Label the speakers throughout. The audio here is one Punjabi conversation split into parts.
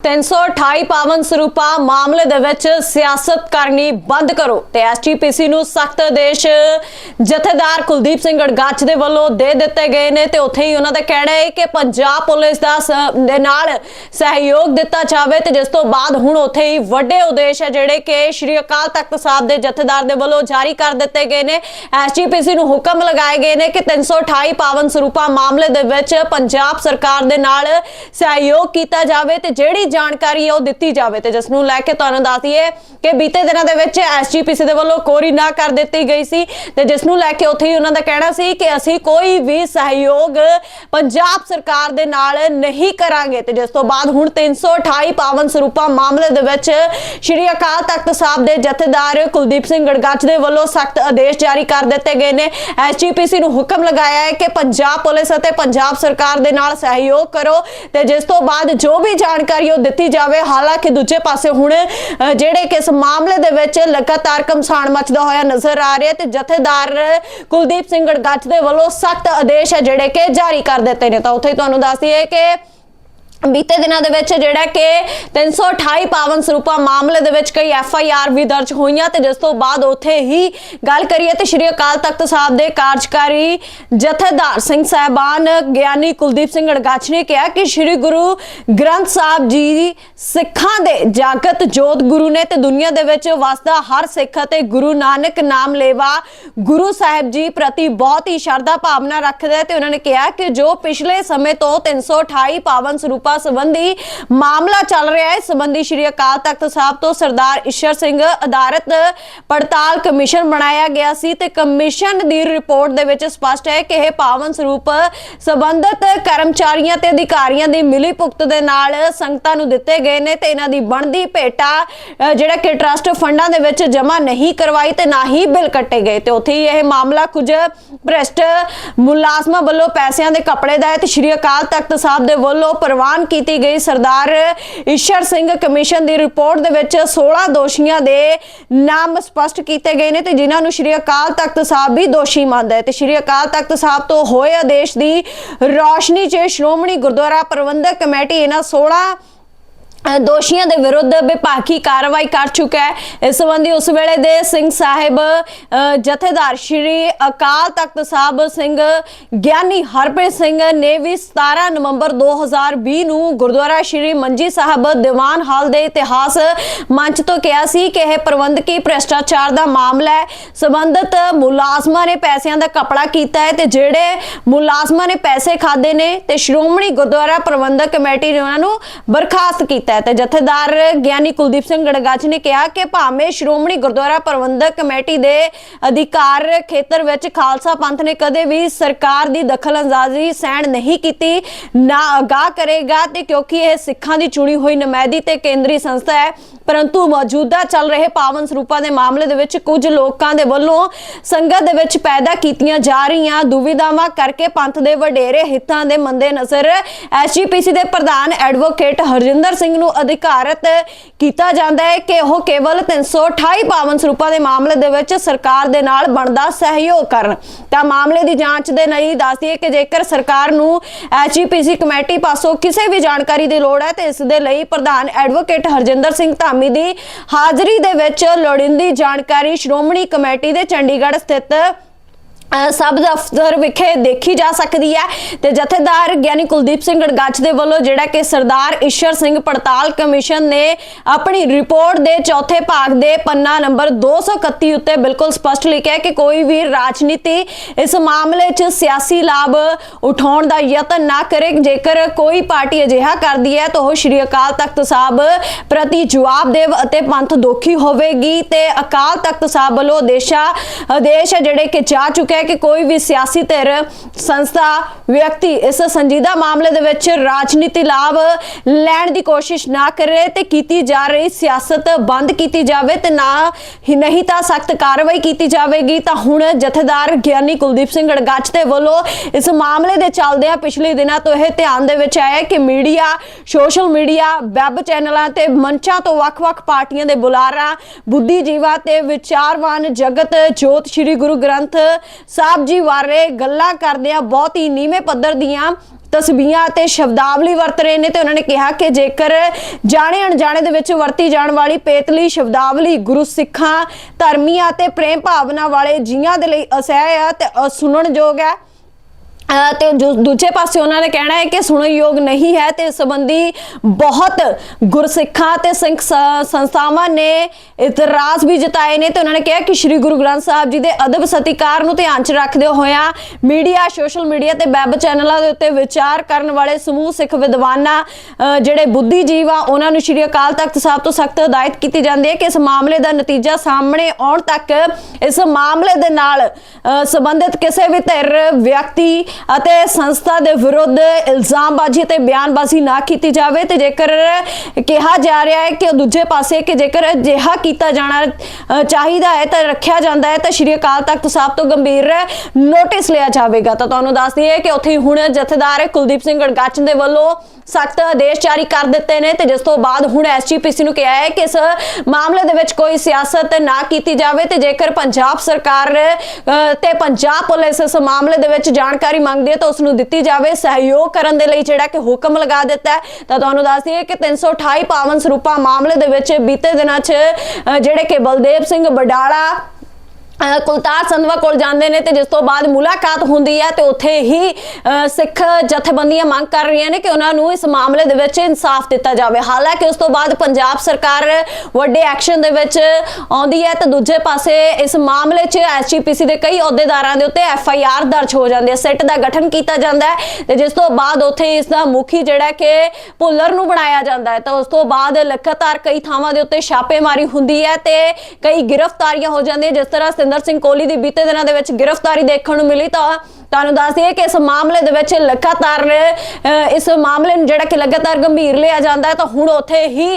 Speaker 1: 328 ਪਾਵਨ ਸਰੂਪਾ ਮਾਮਲੇ ਦੇ ਵਿੱਚ ਸਿਆਸਤ ਕਰਨੀ ਬੰਦ ਕਰੋ ਤੇ ਐਸਜੀਪੀਸੀ ਨੂੰ ਸਖਤ ਆਦੇਸ਼ ਜਥੇਦਾਰ ਕੁਲਦੀਪ ਸਿੰਘ ਗੜਗਾਚ ਦੇ ਵੱਲੋਂ ਦੇ ਦਿੱਤੇ ਗਏ ਨੇ ਤੇ ਉੱਥੇ ਹੀ ਉਹਨਾਂ ਦਾ ਕਹਿਣਾ ਹੈ ਕਿ ਪੰਜਾਬ ਪੁਲਿਸ ਦਾ ਦੇ ਨਾਲ ਸਹਿਯੋਗ ਦਿੱਤਾ ਜਾਵੇ ਤੇ ਜਿਸ ਤੋਂ ਬਾਅਦ ਹੁਣ ਉੱਥੇ ਹੀ ਵੱਡੇ ਉਦੇਸ਼ ਹੈ ਜਿਹੜੇ ਕਿ ਸ਼੍ਰੀ ਅਕਾਲ ਤਖਤ ਸਾਹਿਬ ਦੇ ਜਥੇਦਾਰ ਦੇ ਵੱਲੋਂ ਜਾਰੀ ਕਰ ਦਿੱਤੇ ਗਏ ਨੇ। ਐਸਜੀਪੀਸੀ ਨੂੰ ਹੁਕਮ ਲਗਾਏ ਗਏ ਨੇ ਕਿ 328 ਪਾਵਨ ਸਰੂਪਾ ਮਾਮਲੇ ਦੇ ਵਿੱਚ ਪੰਜਾਬ ਸਰਕਾਰ ਦੇ ਨਾਲ ਸਹਿਯੋਗ ਕੀਤਾ ਜਾਵੇ ਤੇ ਜਿਹੜੀ ਜਾਣਕਾਰੀ ਹੈ ਉਹ ਦਿੱਤੀ ਜਾਵੇ ਤੇ ਜਿਸ ਨੂੰ ਲੈ ਕੇ ਤੁਹਾਨੂੰ ਦੱਸ ਦਈਏ ਕਿ ਬੀਤੇ ਦਿਨਾਂ ਦੇ ਵਿੱਚ ਐਸਜੀਪੀਸੀ ਦੇ ਵੱਲੋਂ ਕੋਰੀ ਨਾ ਕਰ ਦਿੱਤੀ ਗਈ ਸੀ ਤੇ ਜਿਸ ਨੂੰ ਲੈ ਕੇ ਉੱਥੇ ਹੀ ਉਹਨਾਂ ਦਾ ਕਹਿਣਾ ਸੀ ਕਿ ਅਸੀਂ ਕੋਈ ਵੀ ਸਹਿਯੋਗ ਪੰਜਾਬ ਸਰਕਾਰ ਦੇ ਨਾਲ ਨਹੀਂ ਕਰਾਂਗੇ ਤੇ ਜਿਸ ਤੋਂ ਬਾਅਦ ਹੁਣ 328 ਪਾਵਨ ਸਰੂਪਾ ਮਾਮਲੇ ਦੇ ਵਿੱਚ ਸ਼੍ਰੀ ਅਕਾਲ ਤਖਤ ਸਾਹਿਬ ਦੇ ਜਥੇਦਾਰ ਕੁਲਦੀਪ ਸਿੰਘ ਗੜਗੱਚ ਦੇ ਵੱਲੋਂ ਸਖਤ ਆਦੇਸ਼ ਜਾਰੀ ਕਰ ਦਿੱਤੇ ਗਏ ਨੇ। ਐਸਜੀਪੀਸੀ ਨੂੰ ਹੁਕਮ ਲਗਾਇਆ ਹੈ ਕਿ ਪੰਜਾਬ ਪੁਲਿਸ ਅਤੇ ਪੰਜਾਬ ਸਰਕਾਰ ਦੇ ਨਾਲ ਸਹਿਯੋਗ ਕਰੋ ਤੇ ਜਿਸ ਤੋਂ ਬਾਅਦ ਜੋ ਵੀ ਜਾਣਕਾਰੀ ਦਿੱਤੀ ਜਾਵੇ। ਹਾਲਾਂਕਿ ਦੂਜੇ ਪਾਸੇ ਹੁਣ ਜਿਹੜੇ ਕਿ ਇਸ ਮਾਮਲੇ ਦੇ ਵਿੱਚ ਲਗਾਤਾਰ ਕਮਸਾਨ ਮਚਦਾ ਹੋਇਆ ਨਜ਼ਰ ਆ ਰਿਹਾ ਤੇ ਜਥੇਦਾਰ ਕੁਲਦੀਪ ਸਿੰਘ ਗੜਗੱਚ ਦੇ ਵੱਲੋਂ ਸਖਤ ਆਦੇਸ਼ ਹੈ ਜਿਹੜੇ ਕਿ ਜਾਰੀ ਕਰ ਦਿੱਤੇ ਨੇ। ਤਾਂ ਉੱਥੇ ਤੁਹਾਨੂੰ ਦੱਸ ਦਈਏ ਕਿ ਬੀਤੇ ਦਿਨਾਂ ਦੇ ਵਿੱਚ ਜਿਹੜਾ ਕਿ 328 ਪਾਵਨ ਸਰੂਪਾ ਮਾਮਲੇ ਦੇ ਵਿੱਚ ਕਈ ਐਫ ਆਈ ਆਰ ਵੀ ਦਰਜ ਹੋਈਆਂ ਤੇ ਜਿਸ ਤੋਂ ਬਾਅਦ ਉੱਥੇ ਹੀ ਗੱਲ ਕਰੀਏ ਤੇ ਸ਼੍ਰੀ ਅਕਾਲ ਤਖਤ ਸਾਹਿਬ ਦੇ ਕਾਰਜਕਾਰੀ ਜਥੇਦਾਰ ਸਿੰਘ ਸਾਹਿਬਾਨ ਗਿਆਨੀ ਕੁਲਦੀਪ ਸਿੰਘ ਅੜਗਾਚ ਨੇ ਕਿਹਾ ਕਿ ਸ਼੍ਰੀ ਗੁਰੂ ਗ੍ਰੰਥ ਸਾਹਿਬ ਜੀ ਸਿੱਖਾਂ ਦੇ ਜਾਗਤ ਜੋਤ ਗੁਰੂ ਨੇ ਤੇ ਦੁਨੀਆ ਦੇ ਵਿੱਚ ਵਸਦਾ ਹਰ ਸਿੱਖ ਅਤੇ ਗੁਰੂ ਨਾਨਕ ਨਾਮ ਲੇਵਾ ਗੁਰੂ ਸਾਹਿਬ ਜੀ ਪ੍ਰਤੀ ਬਹੁਤ ਹੀ ਸ਼ਰਧਾ ਭਾਵਨਾ ਰੱਖਦਾ ਹੈ ਤੇ ਉਹਨਾਂ ਨੇ ਕਿਹਾ ਕਿ ਜੋ ਪਿਛਲੇ ਸਮੇਂ ਤੋਂ 328 ਪਾਵਨ ਸਰੂਪ ਸੰਬੰਧੀ ਮਾਮਲਾ ਚੱਲ ਰਿਹਾ ਹੈ। ਇਸ ਸੰਬੰਧੀ ਸ਼੍ਰੀ ਅਕਾਲ ਤਖਤ ਸਾਹਿਬ ਤੋਂ ਸਰਦਾਰ ਈਸ਼ਰ ਸਿੰਘ ਅਦਾਲਤ ਪੜਤਾਲ ਕਮਿਸ਼ਨ ਬਣਾਇਆ ਗਿਆ ਸੀ ਤੇ ਕਮਿਸ਼ਨ ਦੀ ਰਿਪੋਰਟ ਦੇ ਵਿੱਚ ਸਪਸ਼ਟ ਹੈ ਕਿ ਇਹ ਪਾਵਨ ਸਰੂਪ ਸੰਬੰਧਿਤ ਕਰਮਚਾਰੀਆਂ ਤੇ ਅਧਿਕਾਰੀਆਂ ਦੀ ਮਿਲੀ ਭੁਗਤ ਦੇ ਨਾਲ ਸੰਗਤਾਂ ਨੂੰ ਦਿੱਤੇ ਗਏ ਨੇ ਤੇ ਇਹਨਾਂ ਦੀ ਬਣਦੀ ਭੇਟਾ ਜਿਹੜਾ ਕਿ ਟਰਸਟ ਫੰਡਾਂ ਦੇ ਵਿੱਚ ਜਮ੍ਹਾਂ ਨਹੀਂ ਕਰਵਾਈ ਤੇ ਨਾ ਹੀ ਬਿੱਲ ਕੱਟੇ ਗਏ। ਤੇ ਉੱਥੇ ਹੀ ਇਹ ਮਾਮਲਾ ਕੁਝ ਭ੍ਰਸਟ ਮੁਲਾਜ਼ਮਾਂ ਵੱਲੋਂ ਪੈਸਿਆਂ ਦੇ ਕੱਪੜੇ ਦਾ ਹੈ ਤੇ ਸ਼੍ਰੀ ਅਕਾਲ ਤਖਤ ਸਾਹਿਬ ਦੇ ਵੱਲੋਂ ਪ੍ਰਵਾਨ ਕੀਤੀ ਗਈ। ਸਰਦਾਰ ਈਸ਼ਰ ਸਿੰਘ ਕਮਿਸ਼ਨ ਦੀ ਰਿਪੋਰਟ ਦੇ ਵਿੱਚ 16 ਦੋਸ਼ੀਆਂ ਦੇ ਨਾਮ ਸਪਸ਼ਟ ਕੀਤੇ ਗਏ ਨੇ ਤੇ ਜਿਨ੍ਹਾਂ ਨੂੰ ਸ਼੍ਰੀ ਅਕਾਲ ਤਖਤ ਸਾਹਿਬ ਵੀ ਦੋਸ਼ੀ ਮੰਨਦਾ ਹੈ। ਤੇ ਸ਼੍ਰੀ ਅਕਾਲ ਤਖਤ ਸਾਹਿਬ ਤੋਂ ਹੋਏ ਆਦੇਸ਼ ਦੀ ਰੋਸ਼ਨੀ 'ਚ ਸ਼੍ਰੋਮਣੀ ਗੁਰਦੁਆਰਾ ਪ੍ਰਬੰਧਕ ਕਮੇਟੀ ਇਹਨਾਂ 16 ਦੋਸ਼ੀਆਂ ਦੇ ਵਿਰੁੱਧ ਵਿਭਾਗੀ ਕਾਰਵਾਈ ਕਰ ਚੁੱਕਾ ਹੈ। ਇਸ ਸੰਬੰਧੀ ਉਸ ਵੇਲੇ ਦੇ ਸਿੰਘ ਸਾਹਿਬ ਜਥੇਦਾਰ ਸ਼੍ਰੀ ਅਕਾਲ ਤਖਤ ਸਾਹਿਬ ਸਿੰਘ, ਗਿਆਨੀ ਹਰਪ੍ਰੀਤ ਸਿੰਘ ਨੇ ਵੀ 17 ਨਵੰਬਰ 2020 ਨੂੰ ਗੁਰਦੁਆਰਾ ਸ਼੍ਰੀ ਮੰਜੀ ਸਾਹਿਬ ਦੀਵਾਨ ਹਾਲ ਦੇ ਇਤਿਹਾਸ ਮੰਚ ਤੋਂ ਕਿਹਾ ਸੀ ਕਿ ਇਹ ਪ੍ਰਬੰਧਕੀ ਭ੍ਰਿਸ਼ਟਾਚਾਰ ਦਾ ਮਾਮਲਾ ਹੈ। ਸੰਬੰਧਿਤ ਮੁਲਾਜ਼ਮਾਂ ਨੇ ਪੈਸਿਆਂ ਦਾ ਕਪੜਾ ਕੀਤਾ ਹੈ ਤੇ ਜਿਹੜੇ ਮੁਲਾਜ਼ਮਾਂ ਨੇ ਪੈਸੇ ਖਾਦੇ ਨੇ ਤੇ ਸ਼੍ਰੋਮਣੀ ਗੁਰਦੁਆਰਾ ਪ੍ਰਬੰਧਕ ਕਮੇਟੀ ਨੇ ਉਹਨਾਂ ਨੂੰ ਬਰਖਾਸਤ ਕੀਤਾ ਹੈ ਤੇ ਜਥੇਦਾਰ ਗਿਆਨੀ ਕੁਲਦੀਪ ਸਿੰਘ ਗੜਗਾਚ ਨੇ ਕਿਹਾ ਕਿ ਭਾਵੇਂ ਸ਼੍ਰੋਮਣੀ ਗੁਰਦੁਆਰਾ ਪ੍ਰਬੰਧਕ ਕਮੇਟੀ ਦੇ ਅਧਿਕਾਰ ਖੇਤਰ ਵਿੱਚ ਖਾਲਸਾ ਪੰਥ ਨੇ ਕਦੇ ਵੀ ਸਰਕਾਰ ਦੀ ਦਖਲਅੰਦਾਜ਼ੀ ਸਹਿਣ ਨਹੀਂ ਕੀਤੀ, ਨਾ ਅਗਾਹ ਕਰੇਗਾ ਤੇ ਕਿਉਂਕਿ ਇਹ ਸਿੱਖਾਂ ਦੀ ਚੁਣੀ ਹੋਈ ਨੁਮਾਇੰਦੀ ਤੇ ਕੇਂਦਰੀ ਸੰਸਥਾ ਹੈ, ਪਰੰਤੂ ਮੌਜੂਦਾ ਚੱਲ ਰਹੇ ਪਾਵਨ ਸਰੂਪਾਂ ਦੇ ਮਾਮਲੇ ਦੇ ਵਿੱਚ ਕੁਝ ਲੋਕਾਂ ਦੇ ਵੱਲੋਂ ਸੰਗਤ ਦੇ ਵਿੱਚ ਪੈਦਾ ਕੀਤੀਆਂ ਜਾ ਰਹੀਆਂ ਦੁਵਿਧਾਵਾਂ ਕਰਕੇ ਪੰਥ ਦੇ ਵਡੇਰੇ ਹਿੱਤਾਂ ਦੇ ਮੰਦੇ ਨਜ਼ਰ ਐਸਜੀਪੀਸੀ ਦੇ ਪ੍ਰਧਾਨ ਐਡਵੋਕੇਟ ਹਰਜਿੰਦਰ ਸਿੰਘ ਨੂੰ ਅਧਿਕਾਰਤ ਕੀਤਾ ਜਾਂਦਾ ਹੈ ਕਿ ਉਹ ਕੇਵਲ 328 ਪਾਵਨ ਸਰੂਪਾਂ ਦੇ ਮਾਮਲੇ ਦੇ ਵਿੱਚ ਸਰਕਾਰ ਦੇ ਨਾਲ ਬਣਦਾ ਸਹਿਯੋਗ ਕਰਨ। ਤਾਂ ਮਾਮਲੇ ਦੀ ਜਾਂਚ ਦੇ ਲਈ ਦੱਸਦੀ ਹੈ ਕਿ ਜੇਕਰ ਸਰਕਾਰ ਨੂੰ ਐਸਜੀਪੀਸੀ ਕਮੇਟੀ ਪਾਸੋਂ ਕਿਸੇ ਵੀ ਜਾਣਕਾਰੀ ਦੀ ਲੋੜ ਹੈ, ਤੇ ਇਸ ਦੇ ਲਈ ਪ੍ਰਧਾਨ ਐਡਵੋਕੇਟ ਹਰਜਿੰਦਰ ਸਿੰਘ ਧਾਮੀ ਦੀ ਹਾਜ਼ਰੀ ਦੇ ਵਿੱਚ ਲੋੜੀਂਦੀ ਜਾਣਕਾਰੀ ਸ਼੍ਰੋਮਣੀ ਕਮੇਟੀ ਦੇ ਚੰਡੀਗੜ੍ਹ ਸਥਿਤ ਸਬ ਦਫ਼ਤਰ ਵਿਖੇ ਦੇਖੀ ਜਾ ਸਕਦੀ ਹੈ ਤੇ ਜਥੇਦਾਰ ਗਿਆਨੀ ਕੁਲਦੀਪ ਸਿੰਘ ਗੜਗੱਚ ਦੇ ਵੱਲੋਂ ਜਿਹੜਾ ਕਿ ਸਰਦਾਰ ਈਸ਼ਰ ਸਿੰਘ ਪੜਤਾਲ ਕਮਿਸ਼ਨ ਨੇ ਆਪਣੀ ਰਿਪੋਰਟ ਦੇ ਚੌਥੇ ਭਾਗ ਦੇ ਪੰਨਾ ਨੰਬਰ 231 ਉੱਤੇ ਬਿਲਕੁਲ ਸਪਸ਼ਟ ਲਿਖਿਆ ਹੈ ਕਿ ਕੋਈ ਵੀ ਰਾਜਨੀਤੀ ਇਸ ਮਾਮਲੇ 'ਚ ਸਿਆਸੀ ਲਾਭ ਉਠਾਉਣ ਦਾ ਯਤਨ ਨਾ ਕਰੇ। ਜੇਕਰ ਕੋਈ ਪਾਰਟੀ ਅਜਿਹਾ ਕਰਦੀ ਹੈ ਤਾਂ ਉਹ ਸ਼੍ਰੀ ਅਕਾਲ ਤਖਤ ਸਾਹਿਬ ਪ੍ਰਤੀ ਜਵਾਬਦੇਵ ਅਤੇ ਪੰਥ ਦੋਖੀ ਹੋਵੇਗੀ ਤੇ ਅਕਾਲ ਤਖਤ ਸਾਹਿਬ ਵੱਲੋਂ ਦੇਸ਼ਾ ਆਦੇਸ਼ ਹੈ ਜਿਹੜੇ ਕਿ ਜਾ ਚੁੱਕੇ ਹੈ ਕਿ ਕੋਈ ਵੀ ਸਿਆਸੀ ਧਿਰ, ਸੰਸਥਾ, ਵਿਅਕਤੀ ਇਸ ਸੰਜੀਦਾ ਮਾਮਲੇ ਦੇ ਵਿੱਚ ਰਾਜਨੀਤੀ ਲਾਭ ਲੈਣ ਦੀ ਕੋਸ਼ਿਸ਼ ਨਾ ਕਰੇ ਤੇ ਕੀਤੀ ਜਾ ਰਹੀ ਸਿਆਸਤ ਬੰਦ ਕੀਤੀ ਜਾਵੇ ਤੇ ਨਾ ਹੀ ਨਹੀਂ ਤਾਂ ਸਖਤ ਕਾਰਵਾਈ ਕੀਤੀ ਜਾਵੇਗੀ, ਤਾਂ ਹੁਣ ਜਥੇਦਾਰ ਗਿਆਨੀ ਕੁਲਦੀਪ ਸਿੰਘ ਗੜਗੱਚ ਦੇ ਵੱਲੋਂ ਇਸ ਮਾਮਲੇ ਦੇ ਚੱਲਦਿਆਂ ਪਿਛਲੇ ਦਿਨਾਂ ਤੋਂ ਇਹ ਧਿਆਨ ਦੇ ਵਿੱਚ ਆਇਆ ਕਿ ਮੀਡੀਆ, ਸੋਸ਼ਲ ਮੀਡੀਆ, ਵੈਬ ਚੈਨਲਾਂ ਤੇ ਮੰਚਾਂ ਤੋਂ ਵੱਖ-ਵੱਖ ਪਾਰਟੀਆਂ ਦੇ ਬੁਲਾਰਾ, ਬੁੱਧੀਜੀਵਾ ਤੇ ਵਿਚਾਰਵਾਨ ਜਗਤ ਜੋਤ ਸ੍ਰੀ ਗੁਰੂ ਗ੍ਰੰਥ ਸਾਹਿਬ ਜੀ ਬਾਰੇ ਗੱਲਾਂ ਕਰਦਿਆਂ ਬਹੁਤ ਹੀ ਨੀਵੇਂ ਪੱਧਰ ਦੀਆਂ ਤਸਬੀਹਾਂ ਅਤੇ ਸ਼ਬਦਾਵਲੀ ਵਰਤ ਰਹੇ ਨੇ ਤੇ ਉਹਨਾਂ ਨੇ ਕਿਹਾ ਕਿ ਜੇਕਰ ਜਾਣੇ ਅਣਜਾਣੇ ਦੇ ਵਿੱਚ ਵਰਤੀ ਜਾਣ ਵਾਲੀ ਪੇਤਲੀ ਸ਼ਬਦਾਵਲੀ ਗੁਰੂ ਸਿੱਖਾਂ, ਧਰਮੀਆਂ ਤੇ ਪ੍ਰੇਮ ਭਾਵਨਾ ਵਾਲੇ ਜੀਆਂ ਦੇ ਲਈ ਅਸਹਿ ਆ ਤੇ ਅਸੁਣਨਯੋਗ ਹੈ। ਤੇ ਜੋ ਦੂਜੇ ਪਾਸੇ ਉਹਨਾਂ ਨੇ ਕਹਿਣਾ ਹੈ ਕਿ ਸੁਣਨਯੋਗ ਨਹੀਂ ਹੈ ਤੇ ਇਸ ਸੰਬੰਧੀ ਬਹੁਤ ਗੁਰਸਿੱਖਾਂ ਤੇ ਸਿੰਘ ਸ- ਸੰਸਥਾਵਾਂ ਨੇ ਇਤਰਾਜ਼ ਵੀ ਜਤਾਏ ਨੇ ਤੇ ਉਹਨਾਂ ਨੇ ਕਿਹਾ ਕਿ ਸ੍ਰੀ ਗੁਰੂ ਗ੍ਰੰਥ ਸਾਹਿਬ ਜੀ ਦੇ ਅਦਬ ਸਤਿਕਾਰ ਨੂੰ ਧਿਆਨ 'ਚ ਰੱਖਦੇ ਹੋਇਆਂ ਮੀਡੀਆ, ਸੋਸ਼ਲ ਮੀਡੀਆ ਤੇ ਵੈਬ ਚੈਨਲਾਂ ਦੇ ਉੱਤੇ ਵਿਚਾਰ ਕਰਨ ਵਾਲੇ ਸਮੂਹ ਸਿੱਖ ਵਿਦਵਾਨਾਂ ਜਿਹੜੇ ਬੁੱਧੀਜੀਵ ਆ, ਉਹਨਾਂ ਨੂੰ ਸ੍ਰੀ ਅਕਾਲ ਤਖਤ ਸਾਹਿਬ ਤੋਂ ਸਖਤ ਹਦਾਇਤ ਕੀਤੀ ਜਾਂਦੀ ਹੈ ਕਿ ਇਸ ਮਾਮਲੇ ਦਾ ਨਤੀਜਾ ਸਾਹਮਣੇ ਆਉਣ ਤੱਕ ਇਸ ਮਾਮਲੇ ਦੇ ਨਾਲ ਸੰਬੰਧਿਤ ਕਿਸੇ ਵੀ ਧਿਰ, ਵਿਅਕਤੀ ਅਤੇ ਸੰਸਥਾ ਦੇ ਵਿਰੁੱਧ ਇਲਜ਼ਾਮਬਾਜ਼ੀ ਤੇ ਬਿਆਨਬਾਜ਼ੀ ਨਾ ਕੀਤੀ ਜਾਵੇ ਤੇ ਜੇਕਰ ਕਿਹਾ ਜਾ ਰਿਹਾ ਹੈ ਕਿ ਦੂਜੇ ਪਾਸੇ ਕਿ ਜੇਕਰ ਅਜਿਹਾ ਕੀਤਾ ਜਾਣਾ ਚਾਹੀਦਾ ਹੈ ਤਾਂ ਰੱਖਿਆ ਜਾਂਦਾ ਹੈ, ਤਾਂ ਸ਼੍ਰੀ ਅਕਾਲ ਤਖਤ ਸਾਹਿਬ ਤੋਂ ਗੰਭੀਰ ਨੋਟਿਸ ਲਿਆ ਜਾਵੇਗਾ। ਤਾਂ ਤੁਹਾਨੂੰ ਦੱਸ ਦਈਏ ਕਿ ਉੱਥੇ ਹੁਣ ਜਥੇਦਾਰ ਕੁਲਦੀਪ ਸਿੰਘ ਗੜਗਾਚਨ ਦੇ ਵੱਲੋਂ ਸਖਤ ਆਦੇਸ਼ ਜਾਰੀ ਕਰ ਦਿੱਤੇ ਨੇ ਤੇ ਜਿਸ ਤੋਂ ਬਾਅਦ ਹੁਣ ਐਸਜੀਪੀਸੀ ਨੂੰ ਕਿਹਾ ਹੈ ਕਿ ਇਸ ਮਾਮਲੇ ਦੇ ਵਿੱਚ ਕੋਈ ਸਿਆਸਤ ਨਾ ਕੀਤੀ ਜਾਵੇ ਤੇ ਜੇਕਰ ਪੰਜਾਬ ਸਰਕਾਰ ਤੇ ਪੰਜਾਬ ਪੁਲਿਸ ਇਸ ਮਾਮਲੇ ਦੇ ਵਿੱਚ ਜਾਣਕਾਰੀ ਮੰਗਦੀ ਹੈ ਤਾਂ ਉਸ ਨੂੰ ਦਿੱਤੀ ਜਾਵੇ ਸਹਿਯੋਗ ਕਰਨ ਦੇ ਲਈ ਜਿਹੜਾ ਕਿ ਹੁਕਮ ਲਗਾ ਦਿੱਤਾ ਹੈ। ਤਾਂ ਤੁਹਾਨੂੰ ਦੱਸ ਦਈਏ ਕਿ 328 ਪਾਵਨ ਸਰੂਪਾ ਮਾਮਲੇ ਦੇ ਵਿੱਚ ਬੀਤੇ ਦਿਨਾਂ 'ਚ ਅਹ, ਜਿਹੜੇ ਕਿ ਬਲਦੇਵ ਸਿੰਘ ਬਡਾਲਾ ਕੁਲਤਾਰ ਸੰਧਵਾ ਕੋਲ ਜਾਂਦੇ ਨੇ ਤੇ ਜਿਸ ਤੋਂ ਬਾਅਦ ਮੁਲਾਕਾਤ ਹੁੰਦੀ ਹੈ ਤੇ ਉੱਥੇ ਹੀ ਸਿੱਖ ਜਥੇਬੰਦੀਆਂ ਮੰਗ ਕਰ ਰਹੀਆਂ ਨੇ ਕਿ ਉਹਨਾਂ ਨੂੰ ਇਸ ਮਾਮਲੇ ਦੇ ਵਿੱਚ ਇਨਸਾਫ ਦਿੱਤਾ ਜਾਵੇ। ਹਾਲਾਂਕਿ ਉਸ ਤੋਂ ਬਾਅਦ ਪੰਜਾਬ ਸਰਕਾਰ ਵੱਡੇ ਐਕਸ਼ਨ ਦੇ ਵਿੱਚ ਆਉਂਦੀ ਹੈ ਤੇ ਦੂਜੇ ਪਾਸੇ ਇਸ ਮਾਮਲੇ 'ਚ ਐਸਜੀਪੀਸੀ ਦੇ ਕਈ ਅਹੁਦੇਦਾਰਾਂ ਦੇ ਉੱਤੇ ਐਫ ਆਈ ਆਰ ਦਰਜ ਹੋ ਜਾਂਦੀ ਹੈ। ਸਿੱਟ ਦਾ ਗਠਨ ਕੀਤਾ ਜਾਂਦਾ ਹੈ ਤੇ ਜਿਸ ਤੋਂ ਬਾਅਦ ਉੱਥੇ ਇਸ ਦਾ ਮੁਖੀ ਜਿਹੜਾ ਕਿ ਭੁੱਲਰ ਨੂੰ ਬਣਾਇਆ ਜਾਂਦਾ ਹੈ। ਤਾਂ ਉਸ ਤੋਂ ਬਾਅਦ ਲਗਾਤਾਰ ਕਈ ਥਾਵਾਂ ਦੇ ਉੱਤੇ ਛਾਪੇਮਾਰੀ ਹੁੰਦੀ ਹੈ ਤੇ ਕਈ ਗ੍ਰਿਫਤਾਰੀਆਂ ਹੋ ਜਾਂਦੀਆਂ, ਜਿਸ ਤਰ੍ਹਾਂ ਸਤਿੰਦਰ ਸਿੰਘ ਕੋਹਲੀ ਦੀ ਬੀਤੇ ਦਿਨਾਂ ਦੇ ਵਿੱਚ ਗ੍ਰਿਫਤਾਰੀ ਦੇਖਣ ਨੂੰ ਮਿਲੀ ਤਾਂ ਤੁਹਾਨੂੰ ਦੱਸ ਦਈਏ ਕਿ ਇਸ ਮਾਮਲੇ ਦੇ ਵਿੱਚ ਲਗਾਤਾਰ ਇਸ ਮਾਮਲੇ ਨੂੰ ਜਿਹੜਾ ਕਿ ਲਗਾਤਾਰ ਗੰਭੀਰ ਲਿਆ ਜਾਂਦਾ ਹੈ ਤਾਂ ਹੁਣ ਉੱਥੇ ਹੀ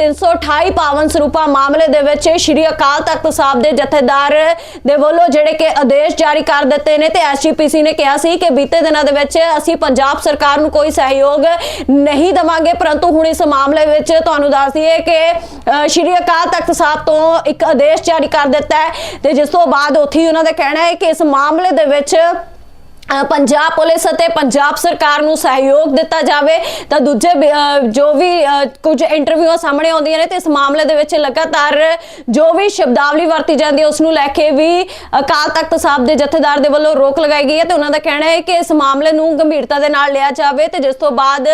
Speaker 1: 328 ਪਾਵਨ ਸਰੂਪਾ ਮਾਮਲੇ ਦੇ ਵਿੱਚ ਸ਼੍ਰੀ ਅਕਾਲ ਤਖਤ ਸਾਹਿਬ ਦੇ ਜਥੇਦਾਰ ਦੇ ਵੱਲੋਂ ਜਿਹੜੇ ਕਿ ਆਦੇਸ਼ ਜਾਰੀ ਕਰ ਦਿੱਤੇ ਨੇ ਤੇ ਐਸਜੀਪੀਸੀ ਨੇ ਕਿਹਾ ਸੀ ਕਿ ਬੀਤੇ ਦਿਨਾਂ ਦੇ ਵਿੱਚ ਅਸੀਂ ਪੰਜਾਬ ਸਰਕਾਰ ਨੂੰ ਕੋਈ ਸਹਿਯੋਗ ਨਹੀਂ ਦਵਾਂਗੇ ਪਰੰਤੂ ਹੁਣ ਇਸ ਮਾਮਲੇ ਵਿੱਚ ਤੁਹਾਨੂੰ ਦੱਸ ਦਈਏ ਕਿ ਅਹ, ਸ਼੍ਰੀ ਅਕਾਲ ਤਖਤ ਸਾਹਿਬ ਤੋਂ ਇੱਕ ਆਦੇਸ਼ ਜਾਰੀ ਕਰ ਦਿੱਤਾ ਹੈ ਤੇ ਜਿਸ ਤੋਂ ਬਾਅਦ ਉੱਥੇ ਉਹਨਾਂ ਦਾ ਕਹਿਣਾ ਹੈ ਕਿ ਇਸ ਮਾਮਲੇ ਦੇ ਵਿੱਚ ਪੰਜਾਬ ਪੁਲਿਸ ਅਤੇ ਪੰਜਾਬ ਸਰਕਾਰ ਨੂੰ ਸਹਿਯੋਗ ਦਿੱਤਾ ਜਾਵੇ ਤਾਂ ਦੂਜੇ ਜੋ ਵੀ ਕੁਝ ਇੰਟਰਵਿਊਆਂ ਸਾਹਮਣੇ ਆਉਂਦੀਆਂ ਨੇ ਤੇ ਇਸ ਮਾਮਲੇ ਦੇ ਵਿੱਚ ਲਗਾਤਾਰ ਜੋ ਵੀ ਸ਼ਬਦਾਵਲੀ ਵਰਤੀ ਜਾਂਦੀ ਹੈ ਉਸ ਨੂੰ ਲੈ ਕੇ ਵੀ ਅਕਾਲ ਤਖਤ ਸਾਹਿਬ ਦੇ ਜਥੇਦਾਰ ਦੇ ਵੱਲੋਂ ਰੋਕ ਲਗਾਈ ਗਈ ਹੈ ਤੇ ਉਹਨਾਂ ਦਾ ਕਹਿਣਾ ਹੈ ਕਿ ਇਸ ਮਾਮਲੇ ਨੂੰ ਗੰਭੀਰਤਾ ਦੇ ਨਾਲ ਲਿਆ ਜਾਵੇ ਤੇ ਜਿਸ ਤੋਂ ਬਾਅਦ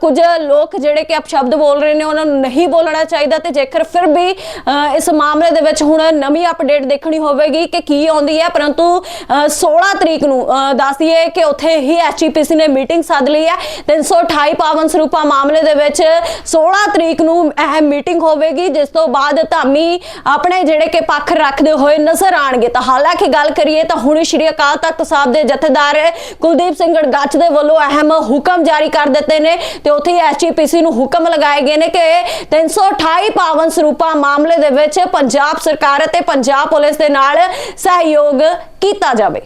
Speaker 1: ਕੁਝ ਲੋਕ ਜਿਹੜੇ ਕਿ ਅਪਸ਼ਬਦ ਬੋਲ ਰਹੇ ਨੇ ਉਹਨਾਂ ਨੂੰ ਨਹੀਂ ਬੋਲਣਾ ਚਾਹੀਦਾ ਤੇ ਜੇਕਰ ਫਿਰ ਵੀ ਇਸ ਮਾਮਲੇ ਦੇ ਵਿੱਚ ਹੁਣ ਨਵੀਂ ਅਪਡੇਟ ਦੇਖਣੀ ਹੋਵੇਗੀ ਕਿ ਕੀ ਆਉਂਦੀ ਹੈ ਪਰੰਤੂ ਅ, 16 ਤਰੀਕ ਨੂੰ ਦੱਸ ਦਈਏ ਕਿ ਉੱਥੇ ਹੀ ਐਸਜੀਪੀਸੀ ਨੇ ਮੀਟਿੰਗ ਸੱਦ ਲਈ ਹੈ। 328 ਪਾਵਨ ਸਰੂਪਾ ਮਾਮਲੇ ਦੇ ਵਿੱਚ 16 ਤਰੀਕ ਨੂੰ ਇਹ ਮੀਟਿੰਗ ਹੋਵੇਗੀ, ਜਿਸ ਤੋਂ ਬਾਅਦ ਧਾਮੀ ਆਪਣੇ ਜਿਹੜੇ ਕਿ ਪੱਖ ਰੱਖਦੇ ਹੋਏ ਨਜ਼ਰ ਆਣਗੇ ਤਾਂ ਹਾਲਾਂਕਿ ਗੱਲ ਕਰੀਏ ਤਾਂ ਹੁਣ ਸ਼੍ਰੀ ਅਕਾਲ ਤਖਤ ਸਾਹਿਬ ਦੇ ਜਥੇਦਾਰ ਕੁਲਦੀਪ ਸਿੰਘ ਗੜਗੱਚ ਦੇ ਵੱਲੋਂ ਅਹਿਮ ਹੁਕਮ ਜਾਰੀ ਕਰ ਦਿੱਤੇ ਨੇ ਤੇ ਉੱਥੇ ਹੀ ਐਸਜੀਪੀਸੀ ਨੂੰ ਹੁਕਮ ਲਗਾਏ ਗਏ ਨੇ ਕਿ 328 ਪਾਵਨ ਸਰੂਪਾ ਮਾਮਲੇ ਦੇ ਵਿੱਚ ਪੰਜਾਬ ਸਰਕਾਰ ਅਤੇ ਪੰਜਾਬ ਪੁਲਿਸ ਦੇ ਨਾਲ ਸਹਿਯੋਗ ਕੀਤਾ ਜਾਵੇ।